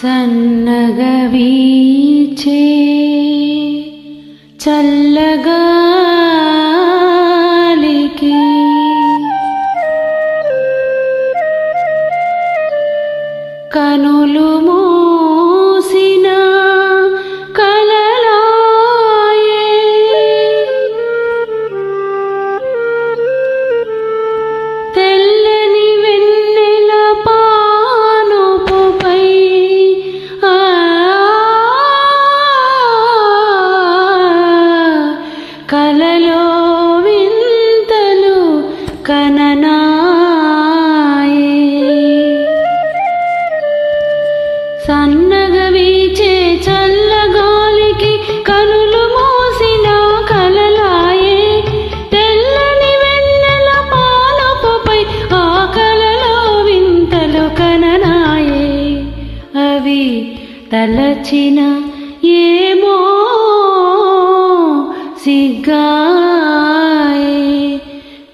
सन्नगवी తలచిన ఏమో సిగ్గాయే.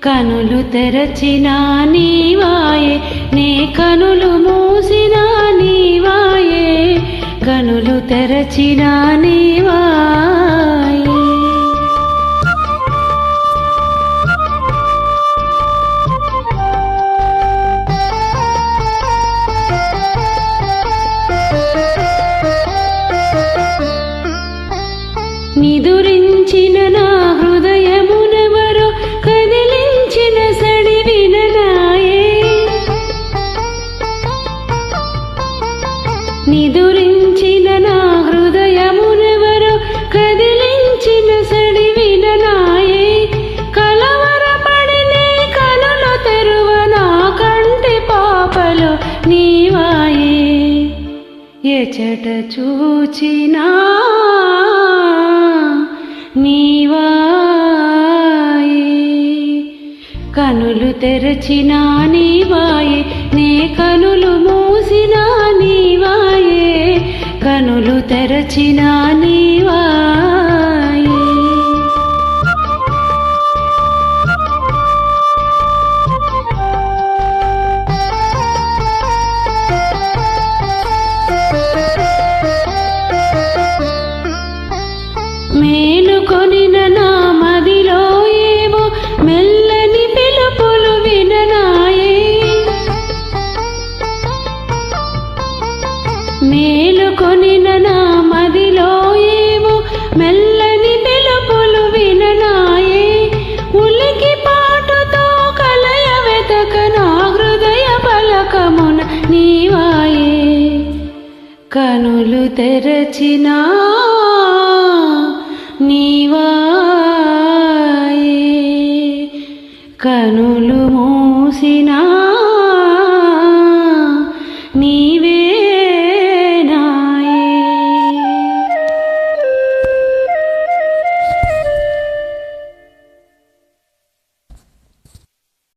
కనులు తెరచిన నీవాయే నే కనులు మూసిన నీవాయే. కనులు తెరచిన నీవాయే. నిదురించిన నా హృదయమునెవరు కదిలించిన సడి నాయే. కలవరపడి నీ కనులు తెరువ నా కంటి పాపలు నీవాయే. ఎచట చూచినా నీవాయే. కనులు తెరచినా నీవాయే. నే కనులు మూసినా కనులు తెరచినా నీవా? మేలుకొని నా మదిలో ఏవో మెల్లని పిలుపులు విననాయే. ఉలికి పాటుతో కలయ వెతక నా హృదయ పలకమున నీవాయే. కనులు తెరచినా నీవాయే. కనులు